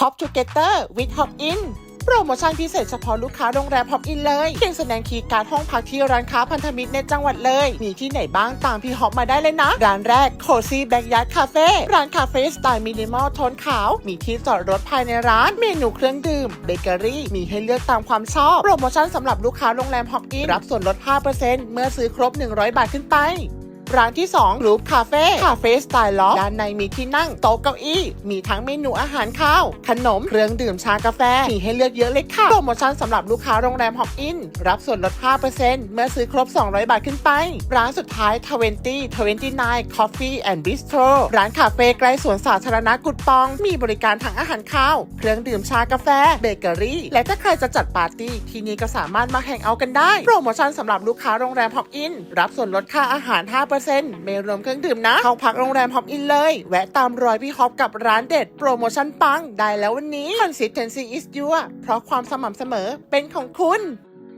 Hop Together with Hop In โปรโมชั่นพิเศษเฉพาะลูกค้าโรงแรม Hop In เลยเพียงแสดงคีย์การ์ดห้องพักที่ร้านค้าพันธมิตรในจังหวัดเลย มีที่ไหนบ้างตามพี่ฮอปมาได้เลยนะ ร้านแรก Cozy Backyard Cafe ร้านคาเฟ่สไตล์มินิมอลโทนขาว มีที่จอดรถภายในร้าน เมนูเครื่องดื่ม เบเกอรี่ มีให้เลือกตามความชอบ โปรโมชั่นสำหรับลูกค้าโรงแรม Hop In รับส่วนลด 5%เมื่อซื้อครบ 100 บาทขึ้นไป ร้านที่ 2 รูปคาเฟ่คาเฟ่สไตล์ล็อกด้านในมีที่นั่งโต๊ะเก้าอี้ มีทั้งเมนูอาหารข้าว ขนม เครื่องดื่มชากาแฟ มีให้เลือกเยอะเลยค่ะ โปรโมชั่นสำหรับลูกค้าโรงแรมฮอปอิน รับส่วนลด 5%เมื่อซื้อครบ 200 บาทขึ้นไป ร้านสุดท้าย 20 29 Coffee and Bistro ร้านคาเฟ่ใกล้สวนสาธารณะกุดปอง มีบริการทั้งอาหารข้าว เครื่องดื่มชากาแฟ เบเกอรี่ และถ้าใครจะจัดปาร์ตี้ ที่นี่ก็สามารถมาแข่งเอากันได้ โปรโมชั่นสำหรับลูกค้าโรงแรมฮอปอิน รับส่วนลดค่าอาหาร 5% 5%ไม่รวมเครื่องดื่มนะ เข้าพักโรงแรมฮอปอินเลย แวะตามรอยพี่ฮอปกับร้านเด็ดโปรโมชั่นปัง ได้แล้ววันนี้ Consistency is your เพราะความสม่ำเสมอเป็นของคุณ